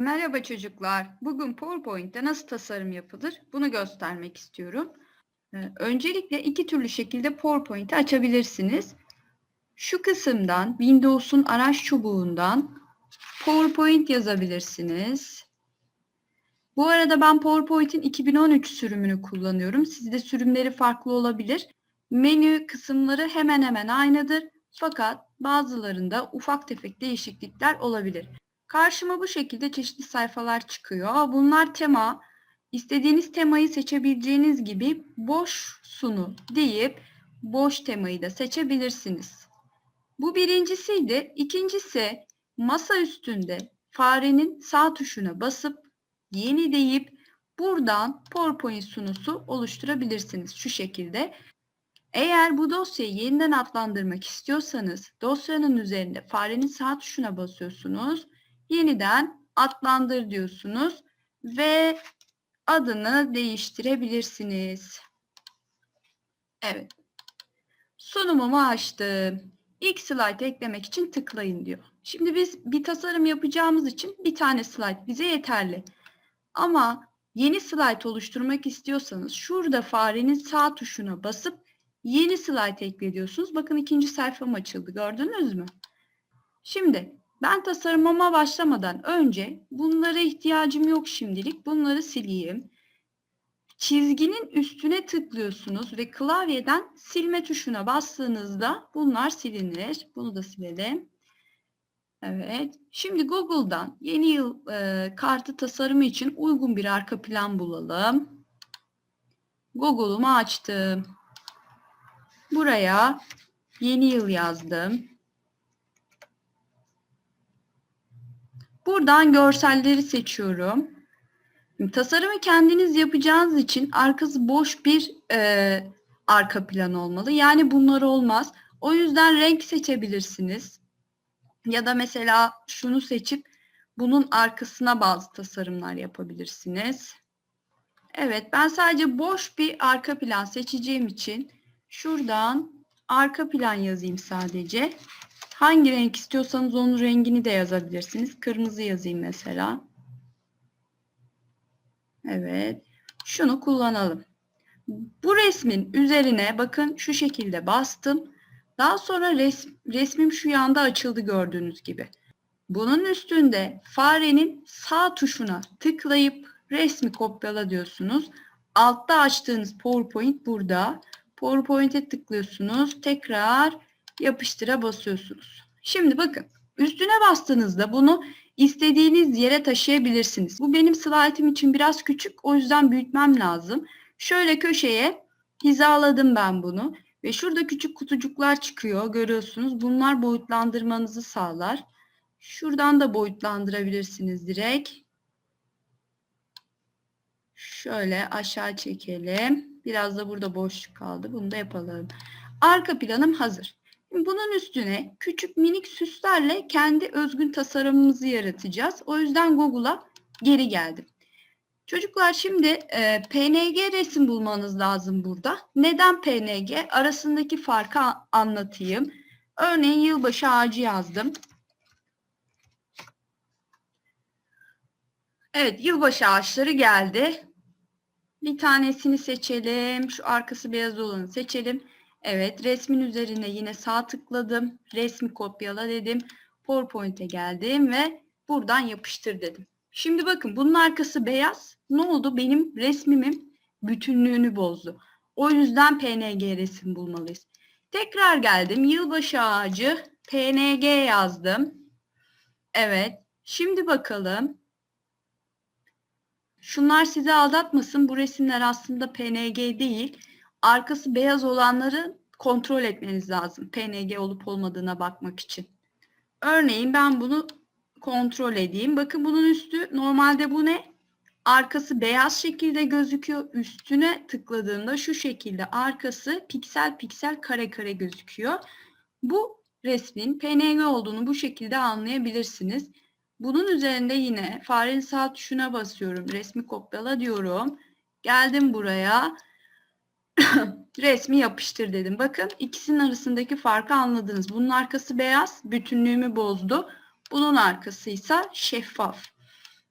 Merhaba çocuklar. Bugün PowerPoint'te nasıl tasarım yapılır bunu göstermek istiyorum. Ee, Öncelikle iki türlü şekilde PowerPoint'i açabilirsiniz. Şu kısımdan Windows'un araç çubuğundan PowerPoint yazabilirsiniz. Bu arada ben PowerPoint'in 2013 sürümünü kullanıyorum. Sizde sürümleri farklı olabilir. Menü kısımları hemen hemen aynıdır. Fakat bazılarında ufak tefek değişiklikler olabilir. Karşıma bu şekilde çeşitli sayfalar çıkıyor. Bunlar tema. İstediğiniz temayı seçebileceğiniz gibi boş sunu deyip boş temayı da seçebilirsiniz. Bu birincisiydi. İkincisi masa üstünde farenin sağ tuşuna basıp yeni deyip buradan PowerPoint sunusu oluşturabilirsiniz şu şekilde. Eğer bu dosyayı yeniden adlandırmak istiyorsanız dosyanın üzerinde farenin sağ tuşuna basıyorsunuz yeniden adlandır diyorsunuz ve adını değiştirebilirsiniz. Evet. Sunumumu açtım. İlk slide eklemek için tıklayın diyor. Şimdi biz bir tasarım yapacağımız için bir tane slide bize yeterli. Ama yeni slide oluşturmak istiyorsanız şurada farenin sağ tuşuna basıp yeni slide ekliyorsunuz. Bakın ikinci sayfam açıldı. Gördünüz mü? Şimdi ben tasarımıma başlamadan önce bunlara ihtiyacım yok şimdilik. Bunları sileyim. Çizginin üstüne tıklıyorsunuz ve klavyeden silme tuşuna bastığınızda bunlar silinir. Bunu da silelim. Evet. Şimdi Google'dan yeni yıl e, kartı tasarımı için uygun bir arka plan bulalım. Google'umu açtım. Buraya yeni yıl yazdım. Buradan görselleri seçiyorum. Tasarımı kendiniz yapacağınız için arkası boş bir e, arka plan olmalı. Yani bunlar olmaz. O yüzden renk seçebilirsiniz. Ya da mesela şunu seçip bunun arkasına bazı tasarımlar yapabilirsiniz. Evet ben sadece boş bir arka plan seçeceğim için şuradan arka plan yazayım sadece. Hangi renk istiyorsanız onun rengini de yazabilirsiniz. Kırmızı yazayım mesela. Evet. Şunu kullanalım. Bu resmin üzerine bakın şu şekilde bastım. Daha sonra res, resmim şu yanda açıldı gördüğünüz gibi. Bunun üstünde farenin sağ tuşuna tıklayıp resmi kopyala diyorsunuz. Altta açtığınız PowerPoint burada. PowerPoint'e tıklıyorsunuz. Tekrar yapıştıra basıyorsunuz. Şimdi bakın üstüne bastığınızda bunu istediğiniz yere taşıyabilirsiniz. Bu benim slaytım için biraz küçük o yüzden büyütmem lazım. Şöyle köşeye hizaladım ben bunu ve şurada küçük kutucuklar çıkıyor görüyorsunuz. Bunlar boyutlandırmanızı sağlar. Şuradan da boyutlandırabilirsiniz direkt. Şöyle aşağı çekelim. Biraz da burada boşluk kaldı. Bunu da yapalım. Arka planım hazır. Bunun üstüne küçük minik süslerle kendi özgün tasarımımızı yaratacağız. O yüzden Google'a geri geldim. Çocuklar şimdi e, PNG resim bulmanız lazım burada. Neden PNG? Arasındaki farkı anlatayım. Örneğin yılbaşı ağacı yazdım. Evet, yılbaşı ağaçları geldi. Bir tanesini seçelim. Şu arkası beyaz olanı seçelim. Evet, resmin üzerine yine sağ tıkladım. Resmi kopyala dedim. PowerPoint'e geldim ve buradan yapıştır dedim. Şimdi bakın bunun arkası beyaz. Ne oldu? Benim resmimin bütünlüğünü bozdu. O yüzden PNG resim bulmalıyız. Tekrar geldim. Yılbaşı ağacı PNG yazdım. Evet. Şimdi bakalım. Şunlar sizi aldatmasın. Bu resimler aslında PNG değil arkası beyaz olanları kontrol etmeniz lazım. PNG olup olmadığına bakmak için. Örneğin ben bunu kontrol edeyim. Bakın bunun üstü normalde bu ne? Arkası beyaz şekilde gözüküyor. Üstüne tıkladığımda şu şekilde arkası piksel piksel kare kare gözüküyor. Bu resmin PNG olduğunu bu şekilde anlayabilirsiniz. Bunun üzerinde yine farenin sağ tuşuna basıyorum. Resmi kopyala diyorum. Geldim buraya resmi yapıştır dedim. Bakın ikisinin arasındaki farkı anladınız. Bunun arkası beyaz, bütünlüğümü bozdu. Bunun arkası ise şeffaf.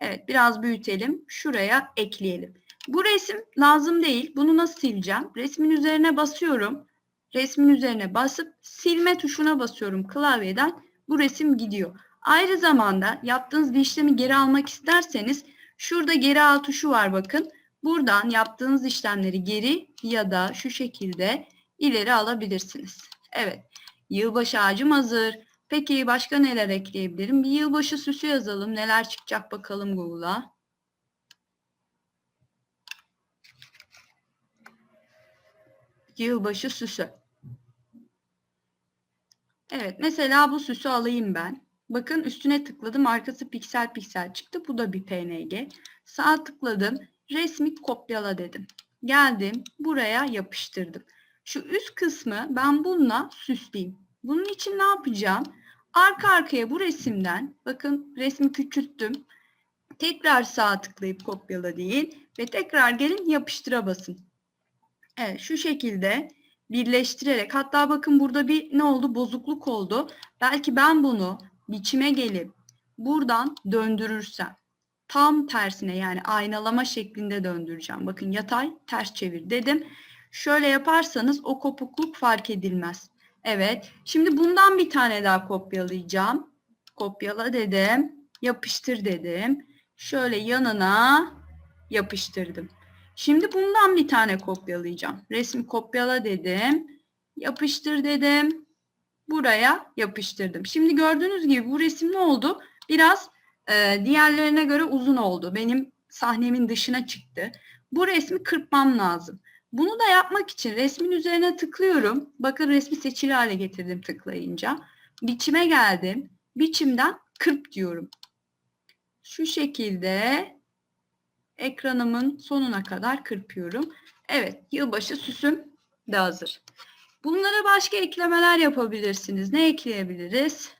Evet biraz büyütelim. Şuraya ekleyelim. Bu resim lazım değil. Bunu nasıl sileceğim? Resmin üzerine basıyorum. Resmin üzerine basıp silme tuşuna basıyorum klavyeden. Bu resim gidiyor. Ayrı zamanda yaptığınız bir işlemi geri almak isterseniz şurada geri al tuşu var bakın. Buradan yaptığınız işlemleri geri ya da şu şekilde ileri alabilirsiniz. Evet. Yılbaşı ağacım hazır. Peki başka neler ekleyebilirim? Bir yılbaşı süsü yazalım. Neler çıkacak bakalım Google'a. Yılbaşı süsü. Evet, mesela bu süsü alayım ben. Bakın üstüne tıkladım, arkası piksel piksel çıktı. Bu da bir PNG. Sağ tıkladım, resmi kopyala dedim. Geldim, buraya yapıştırdım. Şu üst kısmı ben bununla süsleyeyim. Bunun için ne yapacağım? Arka arkaya bu resimden, bakın resmi küçülttüm. Tekrar sağ tıklayıp kopyala değil ve tekrar gelin yapıştıra basın. Evet şu şekilde birleştirerek hatta bakın burada bir ne oldu bozukluk oldu. Belki ben bunu biçime gelip buradan döndürürsem tam tersine yani aynalama şeklinde döndüreceğim. Bakın yatay ters çevir dedim. Şöyle yaparsanız o kopukluk fark edilmez. Evet. Şimdi bundan bir tane daha kopyalayacağım. Kopyala dedim. Yapıştır dedim. Şöyle yanına yapıştırdım. Şimdi bundan bir tane kopyalayacağım. Resmi kopyala dedim. Yapıştır dedim. Buraya yapıştırdım. Şimdi gördüğünüz gibi bu resim ne oldu? Biraz e, diğerlerine göre uzun oldu. Benim sahnemin dışına çıktı. Bu resmi kırpmam lazım. Bunu da yapmak için resmin üzerine tıklıyorum. Bakın resmi seçili hale getirdim tıklayınca. Biçime geldim. Biçimden kırp diyorum. Şu şekilde ekranımın sonuna kadar kırpıyorum. Evet, yılbaşı süsüm de hazır. Bunlara başka eklemeler yapabilirsiniz. Ne ekleyebiliriz?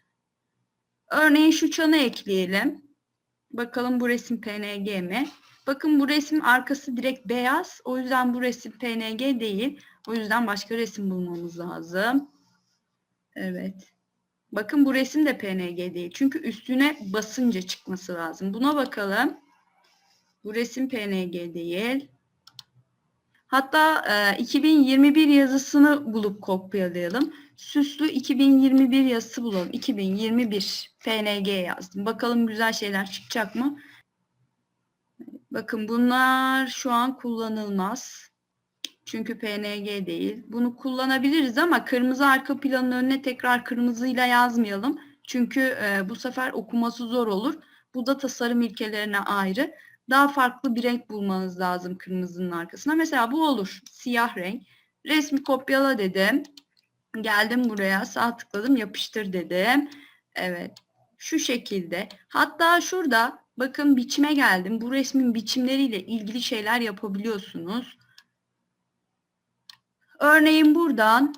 Örneğin şu çanı ekleyelim. Bakalım bu resim PNG mi? Bakın bu resim arkası direkt beyaz. O yüzden bu resim PNG değil. O yüzden başka resim bulmamız lazım. Evet. Bakın bu resim de PNG değil. Çünkü üstüne basınca çıkması lazım. Buna bakalım. Bu resim PNG değil. Hatta e, 2021 yazısını bulup kopyalayalım. Süslü 2021 yazısı bulalım. 2021 PNG yazdım. Bakalım güzel şeyler çıkacak mı? Bakın bunlar şu an kullanılmaz. Çünkü PNG değil. Bunu kullanabiliriz ama kırmızı arka planın önüne tekrar kırmızıyla yazmayalım. Çünkü e, bu sefer okuması zor olur. Bu da tasarım ilkelerine ayrı. Daha farklı bir renk bulmanız lazım kırmızının arkasına. Mesela bu olur. Siyah renk. Resmi kopyala dedim. Geldim buraya sağ tıkladım yapıştır dedim. Evet. Şu şekilde. Hatta şurada bakın biçime geldim. Bu resmin biçimleriyle ilgili şeyler yapabiliyorsunuz. Örneğin buradan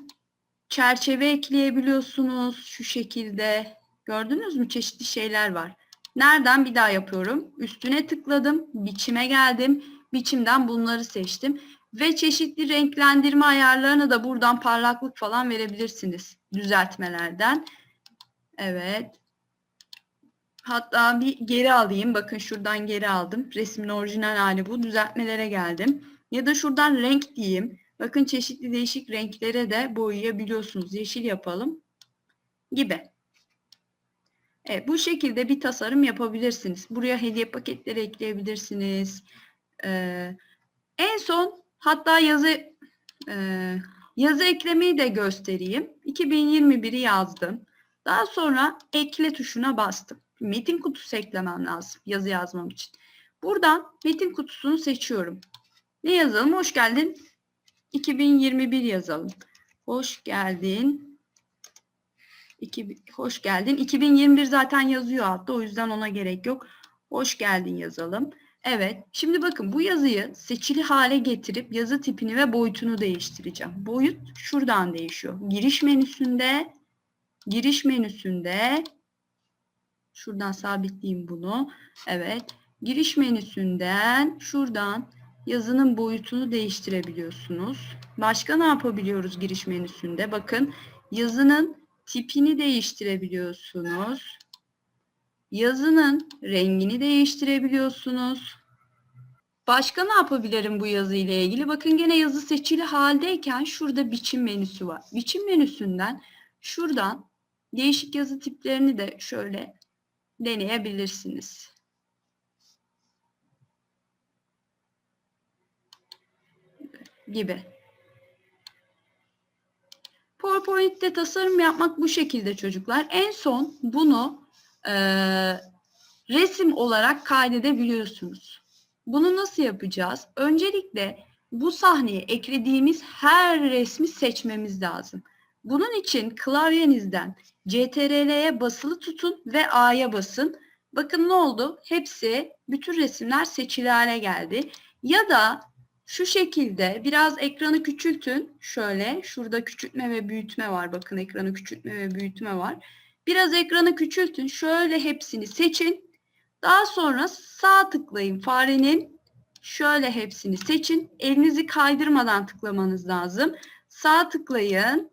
çerçeve ekleyebiliyorsunuz. Şu şekilde. Gördünüz mü? Çeşitli şeyler var. Nereden bir daha yapıyorum? Üstüne tıkladım. Biçime geldim. Biçimden bunları seçtim. Ve çeşitli renklendirme ayarlarını da buradan parlaklık falan verebilirsiniz. Düzeltmelerden. Evet. Hatta bir geri alayım. Bakın şuradan geri aldım. Resmin orijinal hali bu. Düzeltmelere geldim. Ya da şuradan renk diyeyim. Bakın çeşitli değişik renklere de boyayabiliyorsunuz. Yeşil yapalım. Gibi. Evet, bu şekilde bir tasarım yapabilirsiniz. Buraya hediye paketleri ekleyebilirsiniz. Ee, en son hatta yazı e, yazı eklemeyi de göstereyim. 2021'i yazdım. Daha sonra ekle tuşuna bastım. Metin kutusu eklemem lazım yazı yazmam için. Buradan metin kutusunu seçiyorum. Ne yazalım? Hoş geldin. 2021 yazalım. Hoş geldin. İki, hoş geldin. 2021 zaten yazıyor altta. O yüzden ona gerek yok. Hoş geldin yazalım. Evet. Şimdi bakın bu yazıyı seçili hale getirip yazı tipini ve boyutunu değiştireceğim. Boyut şuradan değişiyor. Giriş menüsünde giriş menüsünde şuradan sabitleyeyim bunu. Evet. Giriş menüsünden şuradan yazının boyutunu değiştirebiliyorsunuz. Başka ne yapabiliyoruz giriş menüsünde? Bakın yazının tipini değiştirebiliyorsunuz. Yazının rengini değiştirebiliyorsunuz. Başka ne yapabilirim bu yazı ile ilgili? Bakın gene yazı seçili haldeyken şurada biçim menüsü var. Biçim menüsünden şuradan değişik yazı tiplerini de şöyle deneyebilirsiniz. Gibi. PowerPoint'te tasarım yapmak bu şekilde çocuklar. En son bunu e, resim olarak kaydedebiliyorsunuz. Bunu nasıl yapacağız? Öncelikle bu sahneye eklediğimiz her resmi seçmemiz lazım. Bunun için klavyenizden CTRL'ye basılı tutun ve A'ya basın. Bakın ne oldu? Hepsi, bütün resimler seçili hale geldi. Ya da şu şekilde biraz ekranı küçültün. Şöyle, şurada küçültme ve büyütme var. Bakın ekranı küçültme ve büyütme var. Biraz ekranı küçültün. Şöyle hepsini seçin. Daha sonra sağ tıklayın farenin. Şöyle hepsini seçin. Elinizi kaydırmadan tıklamanız lazım. Sağ tıklayın.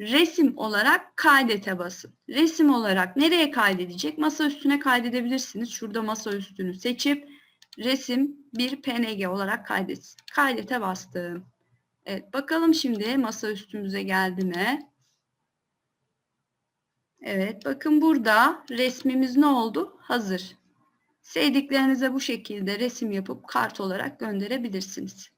Resim olarak kaydete basın. Resim olarak nereye kaydedecek? Masa üstüne kaydedebilirsiniz. Şurada masa üstünü seçip resim bir PNG olarak kaydetsin. Kaydete bastım. Evet bakalım şimdi masa üstümüze geldi mi? Evet bakın burada resmimiz ne oldu? Hazır. Sevdiklerinize bu şekilde resim yapıp kart olarak gönderebilirsiniz.